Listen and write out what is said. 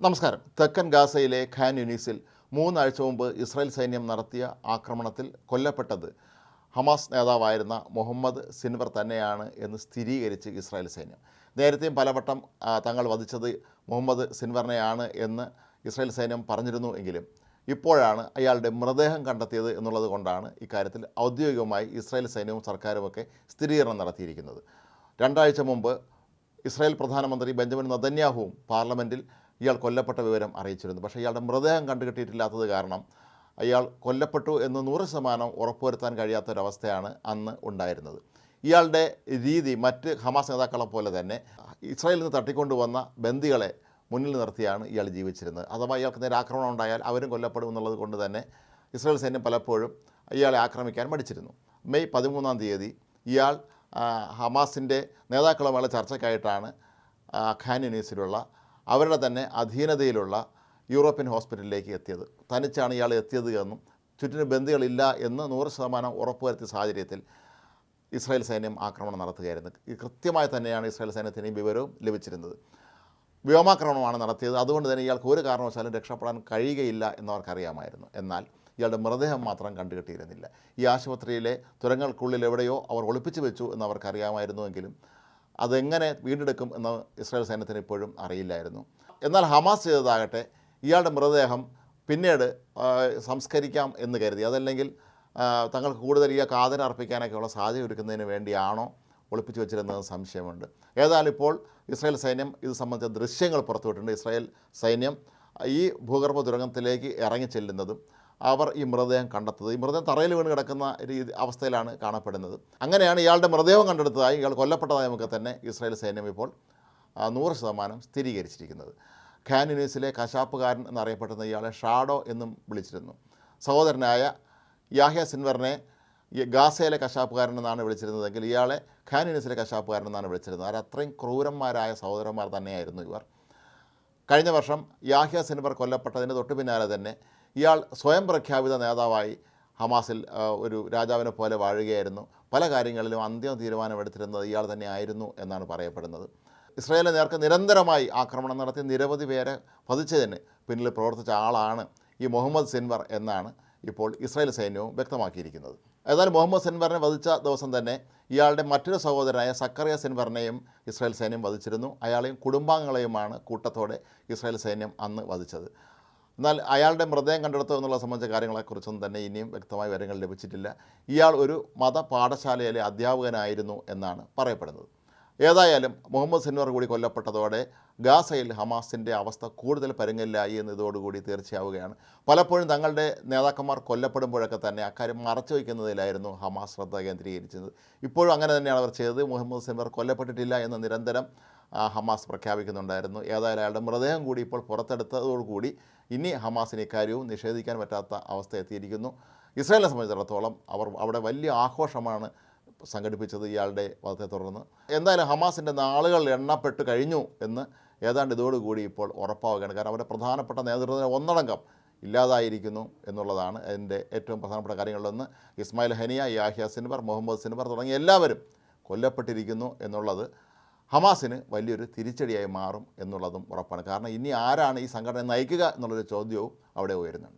നമസ്കാരം. തെക്കൻ ഗാസയിലെ ഖാൻ യുനീസിൽ മൂന്നാഴ്ച മുമ്പ് ഇസ്രായേൽ സൈന്യം നടത്തിയ ആക്രമണത്തിൽ കൊല്ലപ്പെട്ടത് ഹമാസ് നേതാവായിരുന്ന മുഹമ്മദ് സിൻവർ തന്നെയാണ് എന്ന് സ്ഥിരീകരിച്ച് ഇസ്രായേൽ സൈന്യം. നേരത്തെയും പലവട്ടം തങ്ങൾ വധിച്ചത് മുഹമ്മദ് സിൻവറിനെയാണ് എന്ന് ഇസ്രായേൽ സൈന്യം പറഞ്ഞിരുന്നു എങ്കിലും ഇപ്പോഴാണ് അയാളുടെ മൃതദേഹം കണ്ടെത്തിയത് എന്നുള്ളത് കൊണ്ടാണ് ഇക്കാര്യത്തിൽ ഔദ്യോഗികമായി ഇസ്രായേൽ സൈന്യവും സർക്കാരുമൊക്കെ സ്ഥിരീകരണം നടത്തിയിരിക്കുന്നത്. രണ്ടാഴ്ച മുമ്പ് ഇസ്രായേൽ പ്രധാനമന്ത്രി ബെഞ്ചമിൻ നദന്യാഹുവും പാർലമെന്റിൽ ഇയാൾ കൊല്ലപ്പെട്ട വിവരം അറിയിച്ചിരുന്നു. പക്ഷേ ഇയാളുടെ മൃതദേഹം കണ്ടുകിട്ടിയിട്ടില്ലാത്തത് കാരണം അയാൾ കൊല്ലപ്പെട്ടു എന്ന് നൂറ് ശതമാനം ഉറപ്പുവരുത്താൻ കഴിയാത്തൊരവസ്ഥയാണ് അന്ന് ഉണ്ടായിരുന്നത്. ഇയാളുടെ രീതി മറ്റ് ഹമാസ് നേതാക്കളെ പോലെ തന്നെ ഇസ്രായേലിൽ നിന്ന് തട്ടിക്കൊണ്ടുവന്ന ബന്ദികളെ മുന്നിൽ നിർത്തിയാണ് ഇയാൾ ജീവിച്ചിരുന്നത്. അഥവാ ഇയാൾക്ക് നേരെ ആക്രമണം ഉണ്ടായാൽ അവരും കൊല്ലപ്പെടും എന്നുള്ളത് കൊണ്ട് തന്നെ ഇസ്രായേൽ സൈന്യം പലപ്പോഴും ഇയാളെ ആക്രമിക്കാൻ മടിച്ചിരുന്നു. മെയ് പതിമൂന്നാം തീയതി ഇയാൾ ഹമാസിന്റെ നേതാക്കളുമായുള്ള ചർച്ചയ്ക്കായിട്ടാണ് ഖാൻ യൂണീസിലുള്ള അവരുടെ തന്നെ അധീനതയിലുള്ള യൂറോപ്യൻ ഹോസ്പിറ്റലിലേക്ക് എത്തിയത്. തനിച്ചാണ് ഇയാൾ എത്തിയത് എന്നും ചുറ്റിന് ബന്ധികളില്ല എന്ന് നൂറ് ശതമാനം ഉറപ്പുവരുത്തിയ സാഹചര്യത്തിൽ ഇസ്രായേൽ സൈന്യം ആക്രമണം നടത്തുകയായിരുന്നു. കൃത്യമായി തന്നെയാണ് ഇസ്രായേൽ സൈന്യത്തിന് വിവരവും ലഭിച്ചിരുന്നത്. വ്യോമാക്രമണമാണ് നടത്തിയത്. അതുകൊണ്ട് തന്നെ ഇയാൾക്ക് ഒരു കാരണവശാലും രക്ഷപ്പെടാൻ കഴിയുകയില്ല എന്നവർക്കറിയാമായിരുന്നു. എന്നാൽ ഇയാളുടെ മൃതദേഹം മാത്രം കണ്ടുകിട്ടിയിരുന്നില്ല. ഈ ആശുപത്രിയിലെ തുരങ്ങൾക്കുള്ളിൽ എവിടെയോ അവർ ഒളിപ്പിച്ചു വെച്ചു എന്ന് അവർക്കറിയാമായിരുന്നുവെങ്കിലും അതെങ്ങനെ വീണ്ടെടുക്കും എന്ന് ഇസ്രായേൽ സൈന്യത്തിന് ഇപ്പോഴും അറിയില്ലായിരുന്നു. എന്നാൽ ഹമാസ് ചെയ്തതാകട്ടെ ഇയാളുടെ മൃതദേഹം പിന്നീട് സംസ്കരിക്കാം എന്ന് കരുതി. അതല്ലെങ്കിൽ തങ്ങൾക്ക് കൂടുതൽ ഈ കാതന അർപ്പിക്കാനൊക്കെയുള്ള സാധ്യത ഒരുക്കുന്നതിന് വേണ്ടിയാണോ ഒളിപ്പിച്ചു വെച്ചിരുന്നത് സംശയമുണ്ട്. ഏതായാലും ഇപ്പോൾ ഇസ്രായേൽ സൈന്യം ഇത് സംബന്ധിച്ച ദൃശ്യങ്ങൾ പുറത്തുവിട്ടിട്ടുണ്ട്. ഇസ്രായേൽ സൈന്യം ഈ ഭൂഗർഭ തുരങ്കത്തിലേക്ക് ഇറങ്ങി ചെല്ലുന്നതും അവർ ഈ മൃതദേഹം കണ്ടെത്തുന്നത്. ഈ മൃതദേഹം തറയിൽ വീണ് കിടക്കുന്ന രീതി അവസ്ഥയിലാണ് കാണപ്പെടുന്നത്. അങ്ങനെയാണ് ഇയാളുടെ മൃതദേഹം കണ്ടെടുത്തതായി ഇയാൾ കൊല്ലപ്പെട്ടതായി നമുക്ക് തന്നെ ഇസ്രായേൽ സൈന്യം ഇപ്പോൾ നൂറ് ശതമാനം സ്ഥിരീകരിച്ചിരിക്കുന്നത്. ഖാൻ യൂണിവേഴ്സിലെ കശാപ്പുകാരൻ എന്നറിയപ്പെടുന്ന ഇയാളെ ഷാഡോ എന്നും വിളിച്ചിരുന്നു. സഹോദരനായ യാഹ്യ സിൻവറിനെ ഈ ഗാസയിലെ കശാപ്പുകാരൻ എന്നാണ് വിളിച്ചിരുന്നതെങ്കിൽ ഇയാളെ ഖാൻ യൂണിവേഴ്സിലെ കശാപ്പുകാരൻ എന്നാണ് വിളിച്ചിരുന്നത്. അവർ അത്രയും ക്രൂരന്മാരായ സഹോദരന്മാർ തന്നെയായിരുന്നു ഇവർ. കഴിഞ്ഞ വർഷം യാഹ്യ സിൻവർ കൊല്ലപ്പെട്ടതിന് തൊട്ടു പിന്നാലെ തന്നെ ഇയാൾ സ്വയം പ്രഖ്യാപിത നേതാവായി ഹമാസിൽ ഒരു രാജാവിനെ പോലെ വാഴുകയായിരുന്നു. പല കാര്യങ്ങളിലും അന്തിമ തീരുമാനമെടുത്തിരുന്നത് ഇയാൾ തന്നെ ആയിരുന്നു എന്നാണ് പറയപ്പെടുന്നത്. ഇസ്രയേലിന് നേർക്ക് നിരന്തരമായി ആക്രമണം നടത്തി നിരവധി പേരെ വധിച്ചതിന് പിന്നിൽ പ്രവർത്തിച്ച ആളാണ് ഈ മുഹമ്മദ് സിൻവർ എന്നാണ് ഇപ്പോൾ ഇസ്രായേൽ സൈന്യവും വ്യക്തമാക്കിയിരിക്കുന്നത്. ഏതായാലും മുഹമ്മദ് സിൻവറിനെ വധിച്ച ദിവസം തന്നെ ഇയാളുടെ മറ്റൊരു സഹോദരനായ സക്കറിയ സിൻവറിനെയും ഇസ്രായേൽ സൈന്യം വധിച്ചിരുന്നു. അയാളെയും കുടുംബാംഗങ്ങളെയുമാണ് കൂട്ടത്തോടെ ഇസ്രായേൽ സൈന്യം അന്ന് വധിച്ചത്. എന്നാൽ അയാളുടെ മൃതദേഹം കണ്ടെടുത്തു എന്നുള്ള സംബന്ധിച്ച കാര്യങ്ങളെക്കുറിച്ചൊന്നും തന്നെ ഇനിയും വ്യക്തമായ വിവരങ്ങൾ ലഭിച്ചിട്ടില്ല. ഇയാൾ ഒരു മത പാഠശാലയിലെ അധ്യാപകനായിരുന്നു എന്നാണ് പറയപ്പെടുന്നത്. ഏതായാലും മുഹമ്മദ് സിൻവർ കൂടി കൊല്ലപ്പെട്ടതോടെ ഗാസയിൽ ഹമാസിന്റെ അവസ്ഥ കൂടുതൽ പരുങ്ങലിലായി എന്ന് ഇതോടുകൂടി തീർച്ചയാവുകയാണ്. പലപ്പോഴും തങ്ങളുടെ നേതാക്കന്മാർ കൊല്ലപ്പെടുമ്പോഴൊക്കെ തന്നെ അക്കാര്യം മറച്ചു വയ്ക്കുന്നതിലായിരുന്നു ഹമാസ് ശ്രദ്ധ കേന്ദ്രീകരിച്ചത്. ഇപ്പോഴും അങ്ങനെ തന്നെയാണ് അവർ ചെയ്തത്. മുഹമ്മദ് സിൻവർ കൊല്ലപ്പെട്ടിട്ടില്ല എന്ന് നിരന്തരം ഹമാസ് പ്രഖ്യാപിക്കുന്നുണ്ടായിരുന്നു. ഏതായാലും അയാളുടെ മൃതദേഹം കൂടി ഇപ്പോൾ പുറത്തെടുത്തതോടുകൂടി ഇനി ഹമാസിന് ഇക്കാര്യവും നിഷേധിക്കാൻ പറ്റാത്ത അവസ്ഥ എത്തിയിരിക്കുന്നു. ഇസ്രായേലിനെ സംബന്ധിച്ചിടത്തോളം അവർ അവിടെ വലിയ ആഘോഷമാണ് സംഘടിപ്പിച്ചത് ഇയാളുടെ വധത്തെ തുടർന്ന്. എന്തായാലും ഹമാസിന്റെ നാളുകൾ എണ്ണപ്പെട്ട് കഴിഞ്ഞു എന്ന് ഏതാണ്ട് ഇതോടുകൂടി ഇപ്പോൾ ഉറപ്പാവുകയാണ്. കാരണം അവരുടെ പ്രധാനപ്പെട്ട നേതൃത്വത്തിന് ഒന്നടങ്കം ഇല്ലാതായിരിക്കുന്നു എന്നുള്ളതാണ് അതിന്റെ ഏറ്റവും പ്രധാനപ്പെട്ട കാര്യങ്ങളിലൊന്ന്. Ismail Haniyeh Yahya Sinwar Muhammad Sinwar തുടങ്ങിയ എല്ലാവരും കൊല്ലപ്പെട്ടിരിക്കുന്നു എന്നുള്ളത് ഹമാസിന് വലിയൊരു തിരിച്ചടിയായി മാറും എന്നുള്ളതും ഉറപ്പാണ്. കാരണം ഇനി ആരാണ് ഈ സംഘടന നയിക്കുക എന്നുള്ളൊരു ചോദ്യവും അവിടെ ഉയരുന്നുണ്ട്.